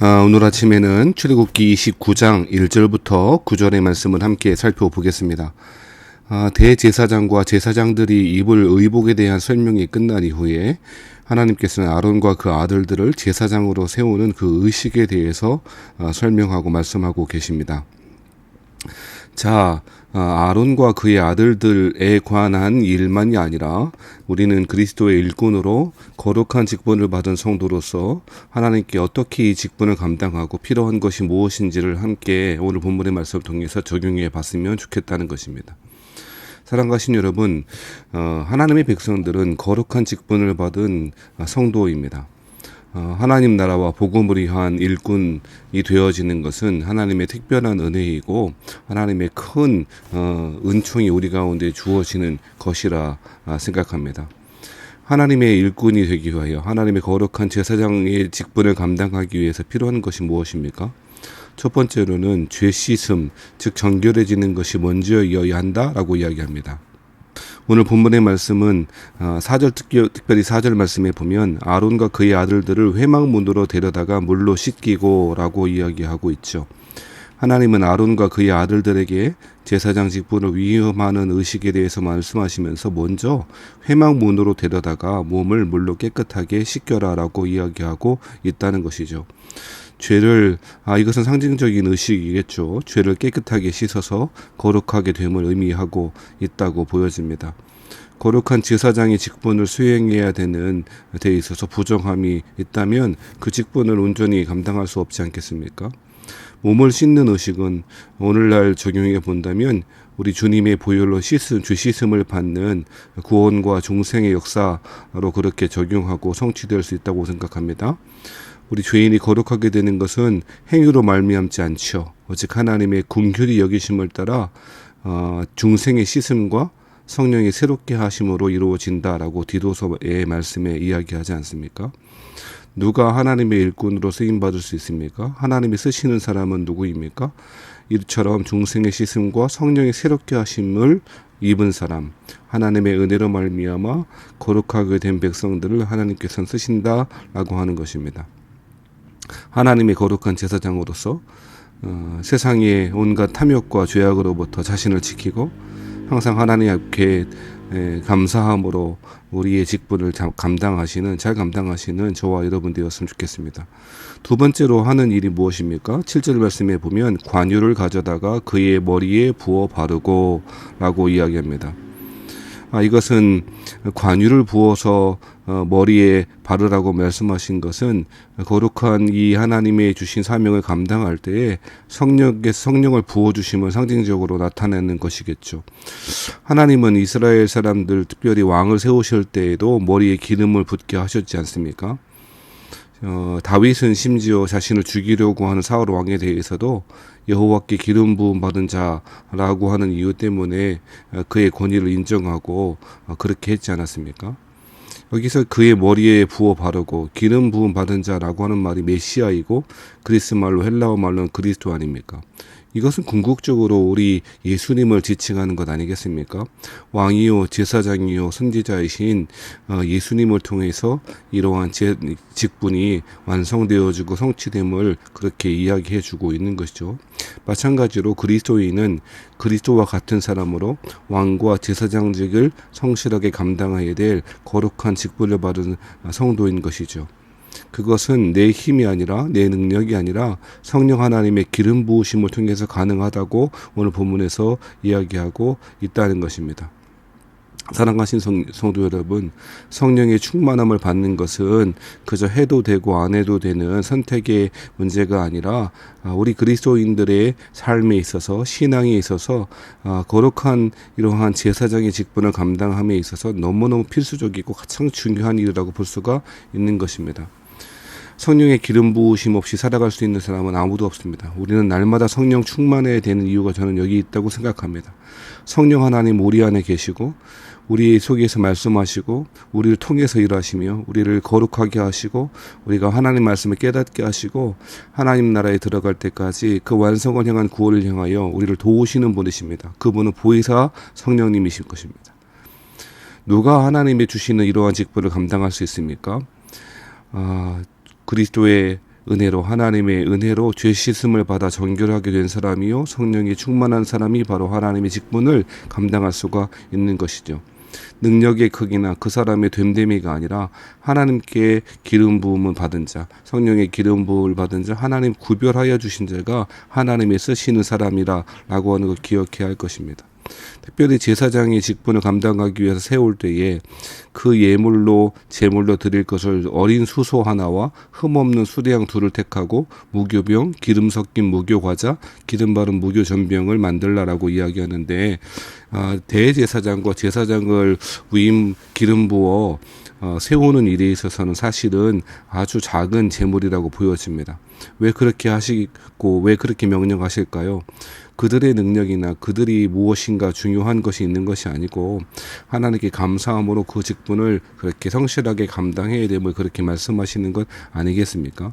아, 오늘 아침에는 출애굽기 29장 1절부터 9절의 말씀을 함께 살펴보겠습니다. 아, 대제사장과 제사장들이 입을 의복에 대한 설명이 끝난 이후에 하나님께서는 아론과 그 아들들을 제사장으로 세우는 그 의식에 대해서 아, 설명하고 말씀하고 계십니다. 자, 아, 아론과 그의 아들들에 관한 일만이 아니라 우리는 그리스도의 일꾼으로 거룩한 직분을 받은 성도로서 하나님께 어떻게 이 직분을 감당하고 필요한 것이 무엇인지를 함께 오늘 본문의 말씀을 통해서 적용해 봤으면 좋겠다는 것입니다. 사랑하신 여러분, 어, 하나님의 백성들은 거룩한 직분을 받은 성도입니다. 어, 하나님 나라와 복음을 위한 일꾼이 되어지는 것은 하나님의 특별한 은혜이고 하나님의 큰 어, 은총이 우리 가운데 주어지는 것이라 아, 생각합니다. 하나님의 일꾼이 되기 위하여 하나님의 거룩한 제사장의 직분을 감당하기 위해서 필요한 것이 무엇입니까? 첫 번째로는 죄 씻음, 즉 정결해지는 것이 먼저여야 한다라고 이야기합니다. 오늘 본문의 말씀은 어, 사절 특별히 사절 말씀에 보면 아론과 그의 아들들을 회막문으로 데려다가 물로 씻기고라고 이야기하고 있죠. 하나님은 아론과 그의 아들들에게 제사장 직분을 위험하는 의식에 대해서 말씀하시면서 먼저 회막문으로 데려다가 몸을 물로 깨끗하게 씻겨라라고 이야기하고 있다는 것이죠. 죄를 아 이것은 상징적인 의식이겠죠. 죄를 깨끗하게 씻어서 거룩하게 됨을 의미하고 있다고 보여집니다. 거룩한 제사장의 직분을 수행해야 되는 데 있어서 부정함이 있다면 그 직분을 온전히 감당할 수 없지 않겠습니까? 몸을 씻는 의식은 오늘날 적용해 본다면 우리 주님의 보혈로 씻음, 주 씻음을 받는 구원과 중생의 역사로 그렇게 적용하고 성취될 수 있다고 생각합니다. 우리 죄인이 거룩하게 되는 것은 행위로 말미암지 않죠. 오직 하나님의 궁휼히 여기심을 따라 어, 중생의 씻음과 성령이 새롭게 하심으로 이루어진다라고 디도서의 말씀에 이야기하지 않습니까? 누가 하나님의 일꾼으로 쓰임 받을 수 있습니까? 하나님이 쓰시는 사람은 누구입니까? 이처럼 중생의 씻음과 성령의 새롭게 하심을 입은 사람, 하나님의 은혜로 말미암아 거룩하게 된 백성들을 하나님께서 쓰신다라고 하는 것입니다. 하나님의 거룩한 제사장으로서 어, 세상의 온갖 탐욕과 죄악으로부터 자신을 지키고 항상 하나님 앞에 에, 감사함으로 우리의 직분을 감당하시는 잘 감당하시는 저와 여러분 되었으면 좋겠습니다. 두 번째로 하는 일이 무엇입니까? 7절 말씀에 보면 관유를 가져다가 그의 머리에 부어 바르고라고 이야기합니다. 아, 이것은 관유를 부어서 어, 머리에 바르라고 말씀하신 것은 거룩한 이 하나님의 주신 사명을 감당할 때에 성령의 성령을 부어 주심을 상징적으로 나타내는 것이겠죠. 하나님은 이스라엘 사람들 특별히 왕을 세우실 때에도 머리에 기름을 붓게 하셨지 않습니까? 어, 다윗은 심지어 자신을 죽이려고 하는 사울 왕에 대해서도 여호와께 기름 부음 받은 자라고 하는 이유 때문에 어, 그의 권위를 인정하고 어, 그렇게 했지 않았습니까? 여기서 그의 머리에 부어 바르고 기름 부음 받은 자라고 하는 말이 메시아이고 그리스 말로 헬라어 말로는 그리스도 아닙니까? 이것은 궁극적으로 우리 예수님을 지칭하는 것 아니겠습니까? 왕이요, 제사장이요, 선지자이신 어, 예수님을 통해서 이러한 제, 직분이 완성되어지고 성취됨을 그렇게 이야기해 주고 있는 것이죠. 마찬가지로 그리스도인은 그리스도와 같은 사람으로 왕과 제사장직을 성실하게 감당해야 될 거룩한 직분을 받은 성도인 것이죠. 그것은 내 힘이 아니라 내 능력이 아니라 성령 하나님의 기름 부으심을 통해서 가능하다고 오늘 본문에서 이야기하고 있다는 것입니다. 사랑하신 성, 성도 여러분, 성령의 충만함을 받는 것은 그저 해도 되고 안 해도 되는 선택의 문제가 아니라 아, 우리 그리스도인들의 삶에 있어서 신앙에 있어서 아, 거룩한 이러한 제사장의 직분을 감당함에 있어서 너무너무 필수적이고 가장 중요한 일이라고 볼 수가 있는 것입니다. 성령의 기름 부으심 없이 살아갈 수 있는 사람은 아무도 없습니다. 우리는 날마다 성령 충만해야 되는 이유가 저는 여기 있다고 생각합니다. 성령 하나님 우리 안에 계시고 우리 속에서 말씀하시고 우리를 통해서 일하시며 우리를 거룩하게 하시고 우리가 하나님 말씀을 깨닫게 하시고 하나님 나라에 들어갈 때까지 그 완성을 향한 구원을 향하여 우리를 도우시는 분이십니다. 그분은 보이사 성령님이실 것입니다. 누가 하나님의 주시는 이러한 직분을 감당할 수 있습니까? 아, 그리스도의 은혜로 하나님의 은혜로 죄 씻음을 받아 정결하게 된 사람이요 성령이 충만한 사람이 바로 하나님의 직분을 감당할 수가 있는 것이죠. 능력의 크기나 그 사람의 됨됨이가 아니라 하나님께 기름 부음을 받은 자, 성령의 기름 부음을 받은 자, 하나님 구별하여 주신 자가 하나님의 쓰시는 사람이라라고 하는 걸 기억해야 할 것입니다. 특별히 제사장의 직분을 감당하기 위해서 세울 때에 그 예물로 제물로 드릴 것을 어린 수소 하나와 흠없는 수레양 둘을 택하고 무교병, 기름 섞인 무교 과자, 기름 바른 무교 전병을 만들라라고 이야기하는데 아, 대제사장과 제사장을 위임 기름 부어 어, 세우는 일에 있어서는 사실은 아주 작은 제물이라고 보여집니다. 왜 그렇게 하시고 왜 그렇게 명령하실까요? 그들의 능력이나 그들이 무엇인가 중요한 것이 있는 것이 아니고 하나님께 감사함으로 그 직분을 그렇게 성실하게 감당해야 됨을 그렇게 말씀하시는 것 아니겠습니까?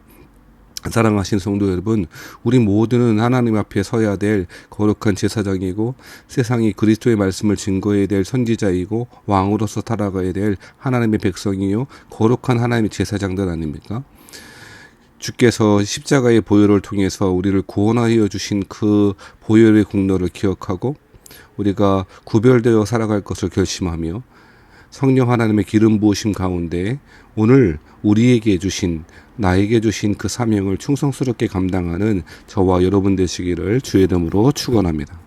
사랑하신 성도 여러분, 우리 모두는 하나님 앞에 서야 될 거룩한 제사장이고 세상이 그리스도의 말씀을 증거해야 될 선지자이고 왕으로서 살아가야 될 하나님의 백성이요 거룩한 하나님의 제사장들 아닙니까? 주께서 십자가의 보혈을 통해서 우리를 구원하여 주신 그 보혈의 공로를 기억하고 우리가 구별되어 살아갈 것을 결심하며 성령 하나님의 기름 부으심 가운데 오늘 우리에게 주신 나에게 주신 그 사명을 충성스럽게 감당하는 저와 여러분 되시기를 주의 이름으로 축원합니다.